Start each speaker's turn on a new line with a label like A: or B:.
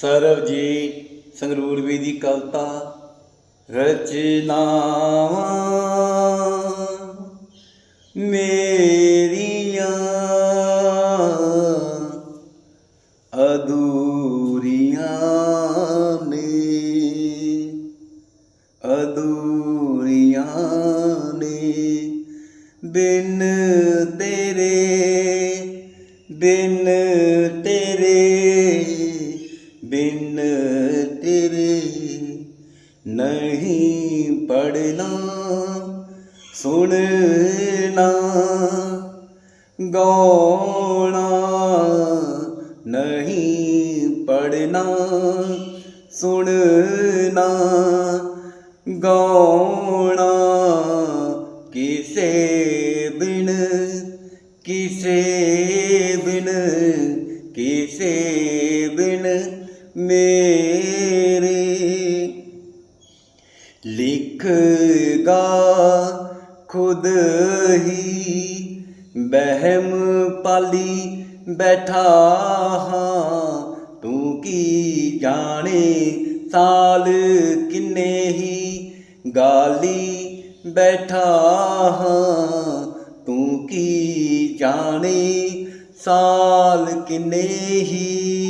A: ਸਰਬਜੀਤ ਸੰਗਰੂਰਵੀ ਦੀ ਕਵਿਤਾ ਰਚਨਾਵਾਂ ਮੇਰੀਆਂ ਅਧੂਰੀਆਂ ਨੇ ਅਧੂਰੀਆਂ ਨੇ। ਬਿਨ ਤੇਰੇ ਬਿਨ ਤੇਰੇ ਬਿਨ ਤੇਰੇ ਨਹੀਂ ਪੜਨਾ ਸੁਣਨਾ, ਗਾਉਣਾ ਨਹੀਂ ਪੜਨਾ ਸੁਣਨਾ, ਗਾਉਣਾ ਕਿਸੇ ਬਿਨ ਕਿਸੇ ਬਿਨ ਕਿਸੇ ਮੇਰੇ। ਲਿਖਗਾ ਖੁਦ ਹੀ ਬਹਿਮ ਪਾਲੀ ਬੈਠਾ ਹਾਂ। ਤੂੰ ਕੀ ਜਾਣੇ ਸਾਲ ਕਿੰਨੇ ਹੀ ਗਾਲੀ ਬੈਠਾ ਹਾਂ। ਤੂੰ ਕੀ ਜਾਣੇ ਸਾਲ ਕਿੰਨੇ ਹੀ